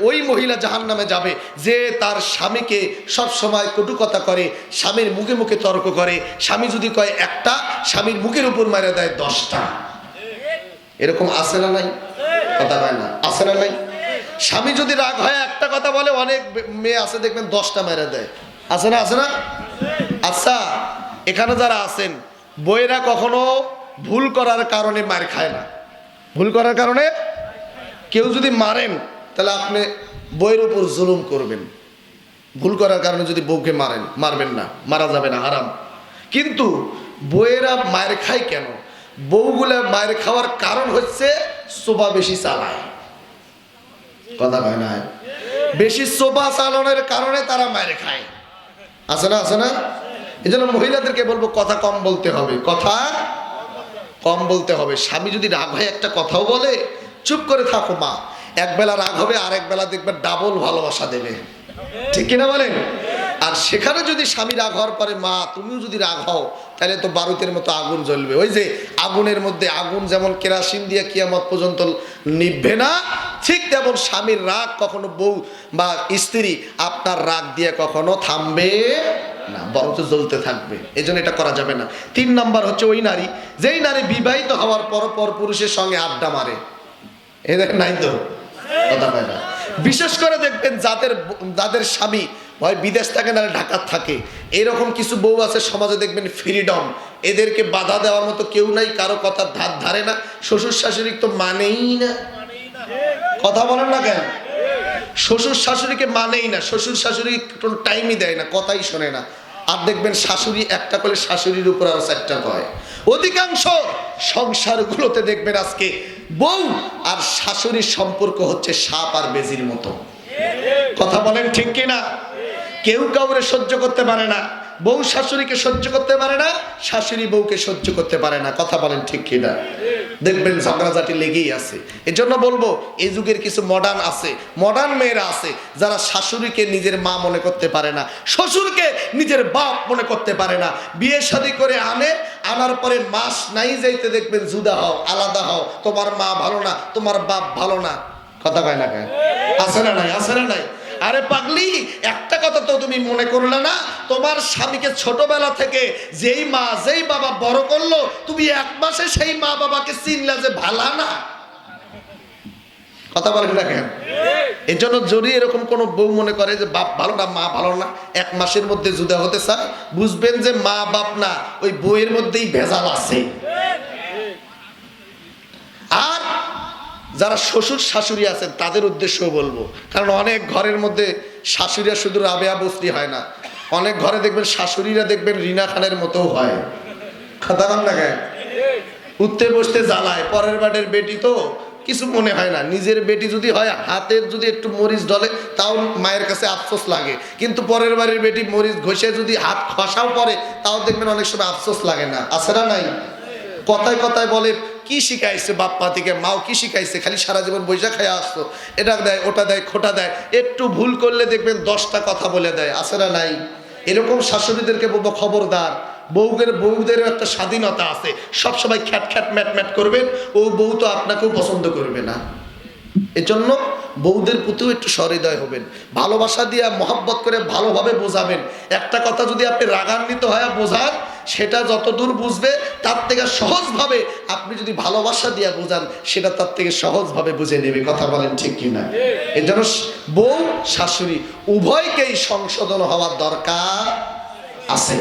ওই মহিলা জাহান নামে যাবে যে তার স্বামীকে সব সময় কটুকথা করে, স্বামীর মুখে মুখে তর্ক করে। স্বামী যদি কয় একটা, স্বামীর মুখের উপর মেরে দেয় দশটা। এরকম আছে না নাই? কথা হয় না। আছে না নাই? স্বামী যদি রাগ হয়, একটা কথা বলে, অনেক মেয়ে আছে, দেখবেন দশটা মেরে দেয়। আছে না আছে না? আচ্ছা এখানে যারা আছেন, বইয়েরা কখনো ভুল করার কারণে মার খায় না। ভুল করার কারণে? কেউ যদি মারেন তাহলে আপনি বইয়ের উপর জুলুম করবেন। ভুল করার কারণে যদি বউকে মারেন, মারবেন না, মারা যাবে না, হারাম। কিন্তু বইয়েরা মায়ের খায় কেন? বউগুলা মায়ের খাওয়ার কারণ হচ্ছে সোফা বেশি চালায়। কথা হয় না? বেশি সোফা চালানোর কারণে তারা মায়ের খায়। আছে না? আছে না? এই জন্য মহিলাদেরকে বলব, কথা কম বলতে হবে। কথা কম বলতে হবে। স্বামী যদি রাগ হয়, একটা কথাও বলে, চুপ করে থাকো মা। এক বেলা রাগ হবে, আর এক বেলা দেখবে ডাবল ভালোবাসা দেবে। ঠিক কিনা বলেন? আর সেখানে যদি স্বামী রাগ হওয়ার পরে, মা, তুমিও যদি রাগ হও, তাহলে তো বারুতের মতো আগুন জ্বলবে। ওই যে আগুনের মধ্যে আগুন যেমন কেরাসিন দিয়ে কিয়ামত পর্যন্ত নিভবে না, ঠিক তেমন স্বামীর রাগ কখনো বউ বা স্ত্রী আপনার রাগ দিয়ে কখনো থামবে না, বরঞ্চ জ্বলতে থাকবে। এই জন্য এটা করা যাবে না। তিন নাম্বার হচ্ছে ওই নারী, যেই নারী বিবাহিত হওয়ার পর পর পুরুষের সঙ্গে আড্ডা মারে। দেখেন নাই তো? কথা বিশেষ করে দেখবেন যাদের যাদের স্বামী হয় বিদেশ থাকে না ঢাকার থাকে, এরকম কিছু বউ আছে সমাজে দেখবেন ফ্রিডম এদেরকে বাধা দেওয়ার মতো কেউ নাই, কারও কথা ধার ধারে না, শ্বশুর শাশুড়ি তো মানেই না। কথা বলেন না কেন? শ্বশুর শাশুড়িকে মানেই না, শ্বশুর শাশুড়ি কোনো টাইমই দেয় না, কথাই শোনে না। আর দেখবেন শাশুড়ি একটা করে শাশুড়ির উপর আরও চারটা কয়। অধিকাংশ সংসারগুলোতে দেখবেন আজকে বউ আর শাশুড়ির সম্পর্ক হচ্ছে সাপ আর বেজির মতো। কথা বলেন ঠিক কিনা? কেউ কাউরে সহ্য করতে পারে না। বউ শাশুড়িকে সহ্য করতে পারে না, শাশুড়ি বউকে সহ্য করতে পারে না। কথা বলেন ঠিক কিনা? দেখবেন ঝগড়াঝাটি লেগেই আছে। এর জন্য বলব এই যুগের কিছু মডার্ন আছে। মডার্ন মেয়েরা আছে যারা শাশুড়িকে নিজের মা মনে করতে পারে না, শ্বশুরকে নিজের বাপ মনে করতে পারে না। বিয়ে শাদী করে আনে আনার পরে মাস নাই যাইতে দেখবেন জুদা হও, আলাদা হও। তোমার মা ভালো না, তোমার বাপ ভালো না। কথা কয় না আছে না নাই? আছে না নাই? আরে পাগলি, একটা কথা তো তুমি মনে করলে না, তোমার স্বামীকে ছোটবেলা থেকে যেই মা, যেই বাবা বড় করল, তুমি এক মাসে সেই মা বাবাকে চিনলা যে ভালা না। কথা বলেন না কেন? এই জন্য যদি এরকম কোনো বউ মনে করে যে, বাপ ভালো না, মা ভালো না, এক মাসের মধ্যে জুদা হতে চায়, বুঝবেন যে মা বাপ না, ওই বইয়ের মধ্যেই ভেজাল আছে। আর যারা শ্বশুর শাশুড়ি আছেন, তাদের উদ্দেশ্যও বলব। কারণ অনেক ঘরের মধ্যে শাশুড়িরা শুধু রাবেয়া বস্তি হয় না। অনেক ঘরে দেখবেন শাশুড়িরা দেখবেন রিনা খানের মতো হয়। কন না কেন? উঠতে বসতে জ্বালায়। পরের বাড়ির বেটি তো কিছু মনে হয় না। নিজের বেটি যদি হয়, হাতের যদি একটু মরিচ ডলে তাও মায়ের কাছে আফসোস লাগে। কিন্তু পরের বাড়ির বেটি মরিচ ঘষে যদি হাত খসাও পরে, তাও দেখবেন অনেক সময় আফসোস লাগে না। আছে না নাই? কথায় কথায় বলে, কি শিখাইছে বাপ পাতিকে মাও কি শিখাইছে? খালি সারা জীবন বৈশা খাই আসতো এটা দেয়, ওটা দেয়, খোটা দেয়। একটু ভুল করলে দেখবেন দশটা কথা বলে দেয়। আছে না নাই? এরকম শাশুড়িদেরকে বলব, খবরদার বউদের, বউদেরও একটা স্বাধীনতা আছে। সব সময় খ্যাট খ্যাট ম্যাট ম্যাট করবেন, ও বউ তো আপনাকেও পছন্দ করবে না। এজন্য বউদের প্রতিও একটু সহৃদয় হবেন। ভালোবাসা দিয়ে মহাব্বত করে ভালোভাবে বোঝাবেন। একটা কথা যদি আপনি রাগান্বিত হয়ে বোঝান, সেটা যতদূর বুঝবে, তার থেকে সহজভাবে আপনি যদি ভালোবাসা দিয়ে বোঝান, সেটা তার থেকে সহজভাবে বুঝে নেবে। কথা বলেন ঠিক কিনা? এই জন্য বউ, শাশুড়ি, উভয়কেই সংশোধন হওয়ার দরকার আছে।